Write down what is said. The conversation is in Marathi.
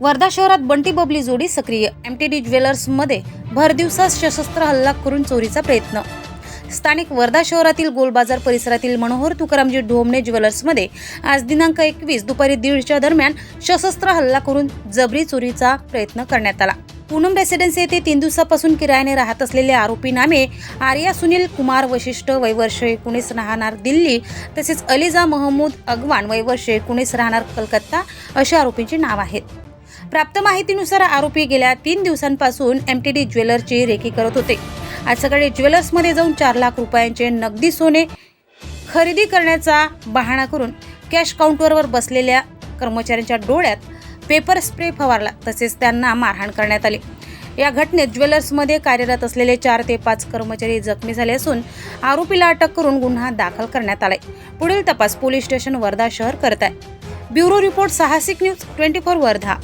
वर्धा शहरात बंटी बबली जोडी सक्रिय. एमटीडी ज्वेलर्समध्ये भरदिवसात सशस्त्र हल्ला करून चोरीचा प्रयत्न. स्थानिक वर्धा शहरातील गोलबाजार परिसरातील मनोहर तुकारामजी ढोमणे ज्वेलर्समध्ये आज दिनांक एकवीस दुपारी दीडच्या दरम्यान सशस्त्र हल्ला करून जबरी चोरीचा प्रयत्न करण्यात आला. पूनम रेसिडेन्सी येथे तीन दिवसापासून किरायाने राहत असलेले आरोपी नामे आर्या सुनील कुमार वशिष्ठ वैवर्ष एकोणीस राहणार दिल्ली तसेच अलिजा महमूद अगवान वैवर्ष एकोणीस राहणार कलकत्ता अशा आरोपींची नाव आहेत. प्राप्त माहितीनुसार आरोपी गेल्या तीन दिवसांपासून एम टी डी ज्वेलरची रेखी करत होते. आज सकाळी ज्वेलर्समध्ये जाऊन चार लाख रुपयांचे नगदी सोने खरेदी करण्याचा बहाणा करून कॅश काउंटरवर बसलेल्या कर्मचाऱ्यांच्या डोळ्यात पेपर स्प्रे फवारला तसेच त्यांना मारहाण करण्यात आली. या घटनेत ज्वेलर्समध्ये कार्यरत असलेले चार ते पाच कर्मचारी जखमी झाले असून आरोपीला अटक करून गुन्हा दाखल करण्यात आलाय. पुढील तपास पोलीस स्टेशन वर्धा शहर करत आहे. Bureau report Sahasik news twenty four Wardha.